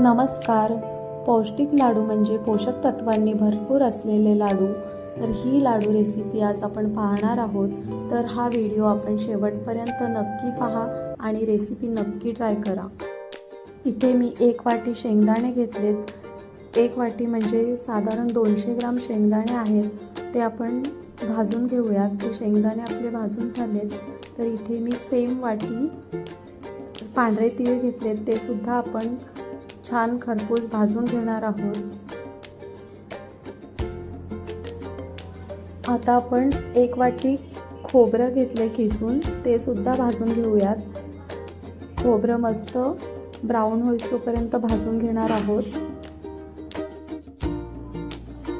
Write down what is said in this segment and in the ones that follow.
नमस्कार. पौष्टिक लाडू म्हणजे पोषक तत्वांनी भरपूर असलेले लाडू. तर ही लाडू रेसिपी आज आपण पाहणार आहोत. तर हा व्हिडिओ आपण शेवटपर्यंत नक्की पहा आणि रेसिपी नक्की ट्राय करा. इथे मी एक वाटी शेंगदाणे घेतलेत. एक वाटी म्हणजे साधारण दोनशे ग्राम शेंगदाणे आहेत. ते आपण भाजून घेऊयात. ते शेंगदाणे आपले भाजून झालेत. तर इथे मी सेम वाटी पांढरे तीळ घेतलेत. ते सुद्धा आपण छान खरपूस भाजून घेणार आहोत. आता आपण एक वाटी खोबरं घेतले किसून ते सुद्धा भाजून घेऊयात. खोबरं मस्त ब्राऊन होईस्तोपर्यंत भाजून घेणार आहोत.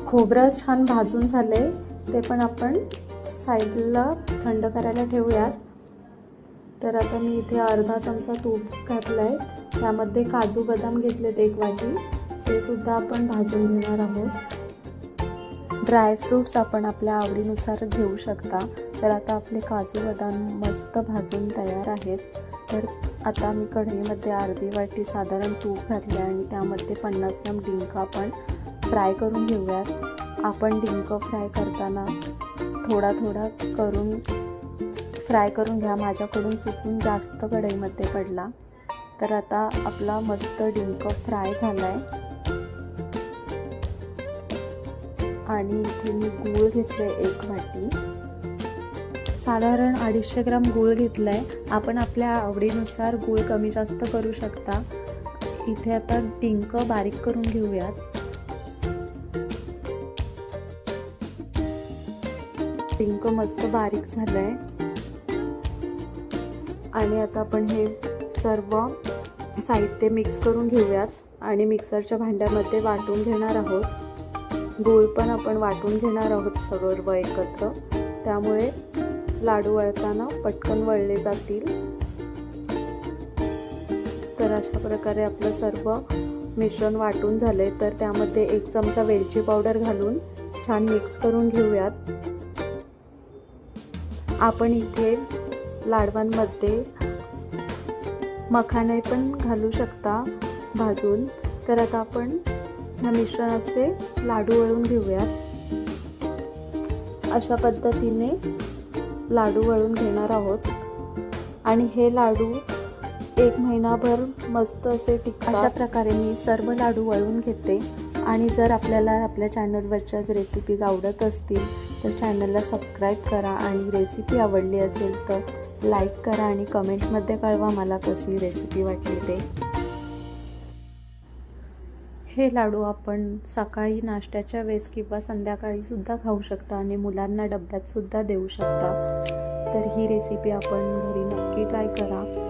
खोबरं छान भाजून झाले ते पण आपण साईडला थंड करायला ठेवूयात. तर आता मी इथे अर्धा चमचा तूप घातला आहे त्यामध्ये काजू बदाम घेतलेत एक वाटी. ते सुद्धा आपण भाजून घेणार आहोत. ड्रायफ्रूट्स आपण आपल्या आवडीनुसार घेऊ शकता. तर आता आपले काजू बदाम मस्त भाजून तयार आहेत. तर आता मी कढईमध्ये अर्धी वाटी साधारण तूप घातले आणि त्यामध्ये पन्नास ग्राम डिंक आपण फ्राय करून घेऊयात. आपण डिंक फ्राय करताना थोडा थोडा करून फ्राय करून घ्या. माझ्याकडून चुकून जास्त कढईमध्ये पडला. तर आता आपला मस्त डिंक फ्राय झाला आहे आणि इथे मी गूळ घेतलं आहे एक वाटी. साधारण अडीचशे ग्राम गूळ घेतलं आहे आपण आपल्या आवडीनुसार गूळ कमी जास्त करू शकता. इथे आता डिंक बारीक करून घेऊयात. डिंक मस्त बारीक झालं आहे आणि आता आपण हे सर्व साहित्य मिक्स करून घेऊयात. आणि मिक्सरच्या भांड्यामध्ये वाटून घेणार आहोत. गूळ पण आपण वाटून घेणार आहोत सर्व एकत्र. त्यामुळे लाडू वळताना पटकन वळले जातील. तर अशा प्रकारे आपलं सर्व मिश्रण वाटून झाले तर त्यामध्ये एक चमचा वेलची पावडर घालून छान मिक्स करून घेऊयात. आपण इथे लाडवांमध्ये मखाने पण घालू शकता भाजून. तर आता आपण ह्या मिश्रणाचे लाडू वळून घेऊयात. अशा पद्धतीने लाडू वळून घेणार आहोत. आणि हे लाडू एक महिनाभर मस्त असे टिकतात. अशा प्रकारे मी सर्व लाडू वळून घेते. आणि जर आपल्याला आपल्या चॅनलवरच्याच रेसिपीज आवडत असतील तर चॅनलला सबस्क्राईब करा. आणि रेसिपी आवडली असेल तर लाईक करा आणि कमेंटमध्ये कळवा मला कसली रेसिपी वाटली ते. हे लाडू आपण सकाळी नाश्त्याच्या वेळेस किंवा संध्याकाळी सुद्धा खाऊ शकता आणि मुलांना डब्यात सुद्धा देऊ शकता. तर ही रेसिपी आपण घरी नक्की ट्राय करा.